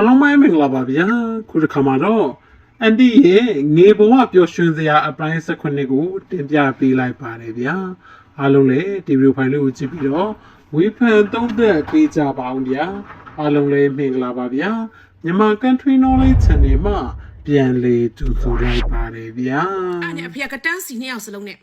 အလုံးမိုင်းမင်္ဂလာပါဗျာခုတစ်ခါမှာတော့အန်တီရဲ့ငေဘဝပျော်ရွှင်စရာအပိုင်း၁9ကိုတင်ပြပေးလိုက်ပါတယ်ဗျာအားလုံးလည်းဒီဗီဒီယိုဖိုင်လေးကိုကြည့်ပြီးတော့ဝေဖန်သုံးသပ်ပေးကြပါအောင်ဗျာအားလုံးလည်းမင်္ဂလာပါဗျာမြန်မာ Country Knowledge Channel မှာပြန်လေကြိုဆိုလိုက်ပါတယ်ဗျာအဲ့နဲ့အဖေကတန်းစီနှစ်ယောက်စလုံးနဲ့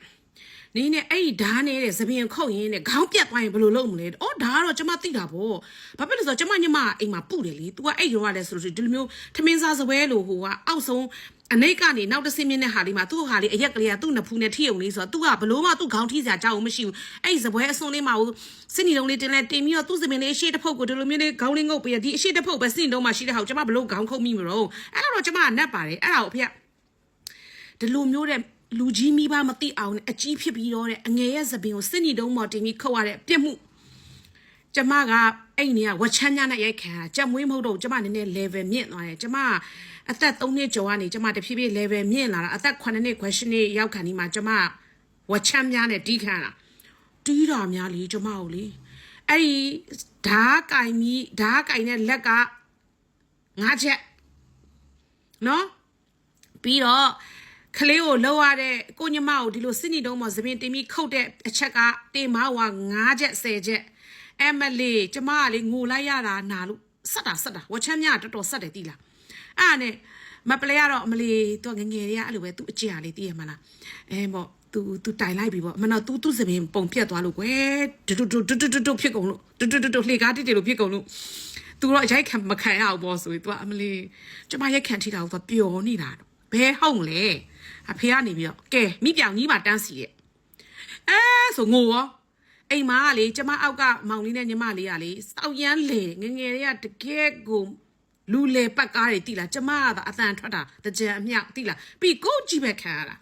နင်းနဲ့အဲ့ဒီဓာတ်နေတဲ့သပင်ခုတ်ရင်းနဲ့ခေါင်းပြတ်သွားရင်ဘယ်လိုလုပ်မလဲ။အော်ဒါကတော့ကျမသိတာပေါ့။ဘာဖြစ်လို့လဲဆိုတော့ကျမညမအိမ်မှာပုတယ်လေ။ तू ကအဲ့ဒီတော့ကလည်းဆိုလို့ရှိရင်ဒီလိုမျိုးထမင်းစားစပွဲလို့ဟိုကအောက်ဆုံးအနိတ်ကနေနောက်တစ်ဆင်းမြင့်တဲ့ဟာလေးမှာသူ့ဟာလေးအရက်ကလေးကသူ့နဖူးနဲ့ထိုံလေးဆိုတော့ तू ကဘလို့မှသူ့ခေါင်းထိစရာကြောက်မရှိဘူး။အဲ့ဒီစပွဲအစွန်းလေးမှာဟိုစစ်နီလုံးလေးတင်လဲတင်ပြီးတော့သူ့စပင်လေးအရှိတစ်ဖုတ်ကိုဒီလိုမျိုးလေးခေါင်းလေးငုပ်ပြီးဒီအရှိတစ်ဖုတ်ပဲစစ်နီလုံးမှာရှိတဲ့ဟာကိုကျမဘလို့ခေါင်းခုတ်မိမလို့အဲ့တော့ကျမကနတ်ပါတယ်အဲ့ဒါကိုအဖေကဒီလိုမျိုးတဲ့ လူကြီးမိဘမသိအောင်နဲ့အကြီးဖြစ်ပြီးတော့တဲ့အငယ်ရဲ့သပင်ကိုစစ်နီတုံးမော်တင်ပြီးခုတ်ရတဲ့ပြစ်မှုကျမကအဲ့နေကဝချမ်းညနဲ့ရိုက်ခံတာကြက်မွေးမဟုတ်တော့ဘူးကျမနည်းနည်း level မြင့်သွားတယ်ကျမအသက်3နှစ်ကျော်ကနေကျမတဖြည်းဖြည်း level မြင့်လာတာအသက်9နှစ် question နှစ်ရောက်ခံဒီမှာကျမဝချမ်းများနဲ့တီးခံတာတီးတာများလေကျမကိုလေအဲ့ဒီဓားကင်ပြီးဓားကင်တဲ့လက်ကငါးချက်နော်ပြီးတော့ ကလေးကိုလှုပ်ရတဲ့ကိုညမကိုဒီလိုစစ်နီတုံးမသပင်တင်ပြီးခုတ်တဲ့အချက်ကတင်မဝါ9ချက်10ချက်အမလီကျမကလေငိုလိုက်ရတာနာလို့ဆက်တာဆက်တာဝချမ်းမြတော်တော်ဆက်တယ်တီးလားအဲ့ဒါနဲ့မပလဲကတော့အမလီသူငငယ်တွေကအဲ့လိုပဲသူအကျရာလေးတီးရမလားအဲပေါ့ तू तू တိုင်လိုက်ပြီပေါ့မနော် तू သူ့စပင်ပုံပြတ်သွားလို့ကွယ်တူတူတူတူတူတူဖြစ်ကုန်လို့တူတူတူလှေကားတိတိလို့ဖြစ်ကုန်လို့ သူတော့ရိုက်ခံမခံရဘူးပေါ့ဆိုပြီး तू ကအမလီကျမရိုက်ခံထိတာကို तू ပျော်နေတာ ဘဲဟုတ်လေအဖေကနေပြီးတော့ကဲမိပြောင်ကြီးမှတန်းစီရဲ့အဲဆိုငိုရောအိမ်မာကလေကျမအောက်ကမောင်လေးနဲ့ညီမလေးကလေစောက်ရမ်းလေငယ်ငယ်တွေကတကယ်ကိုလူလေပတ်ကားတွေတိလားကျမကသာအတန်ထွက်တာတကြံအမြောက်တိလားပြီးကိုကြည့်ပဲခံရတာ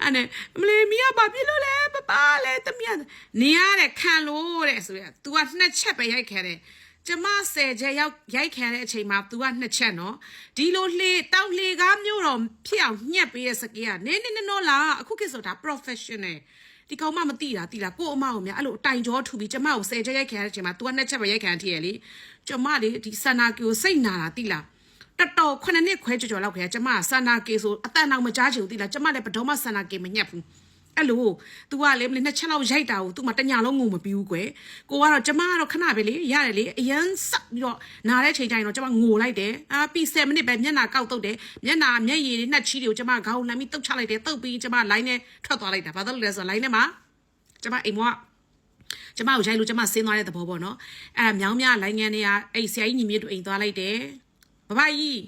အဲ့နဲ့မလေးမီးကဘာဖြစ်လို့လဲပပလဲတမီးနေရတဲ့ခံလို့တဲ့ဆိုရ तू ကနှစ်ချက်ပဲရိုက်ခဲ့တယ် ကျမဆယ်ချက်ရောက်ရိုက်ခံတဲ့အချိန်မှာ तू ကနှစ်ချက်နော်ဒီလိုလှေတောက်လှေကားမျိုးတော့ဖြစ်အောင်ညှက်ပေးတဲ့စကေးကနင်းနင်းနော်လားအခုခေတ်ဆိုတာ professional ဒီကောင်မမသိတာသိလားကို့အမအောင်များအဲ့လိုတိုင်ကြောထူပြီးကျမကိုဆယ်ချက်ရိုက်ခံတဲ့အချိန်မှာ तू ကနှစ်ချက်ပဲရိုက်ခံထည့်ရလေကျမလေဒီဆန္နာကီကိုစိတ်နာတာသိလားတော်တော်ခုနှစ်နှစ်ခွဲကြော်ကြော်လောက်ခဲကျမဆန္နာကေဆိုအတန်အောင်မကြားချင်ဘူးသိလားကျမလည်းဘယ်တော့မှဆန္နာကေမညက်ဘူး အဲ့လို तू ကလေမလေးနှစ်ချက်လောက်ရိုက်တာကို तू မတညာလုံးငုံမပြီးဘူးကွယ်ကိုကတော့ကျမကတော့ခဏပဲလေရတယ်လေအရန်ဆက်ပြီးတော့နားတဲ့ချိန်တိုင်းတော့ကျမငိုလိုက်တယ်အာပြီး7မိနစ်ပဲမျက်နာကောက်တုတ်တယ်မျက်နာမျက်ရည်တွေနှက်ချီးတွေကိုကျမခေါင်းလှမ်းပြီးတုတ်ချလိုက်တယ်တုတ်ပြီးကျမလိုင်းနဲ့ထွက်သွားလိုက်တာဘာလို့လဲဆိုတော့လိုင်းနဲ့မှာကျမအိမ်မောကကျမကိုရိုက်လို့ကျမဆင်းသွားတဲ့သဘောပေါ့နော်အဲ့ဒါမြောင်းမြလိုင်းငန်းတွေကအဲ့ဆရာကြီးညီမတို့အိမ်သွားလိုက်တယ်ဘဘကြီး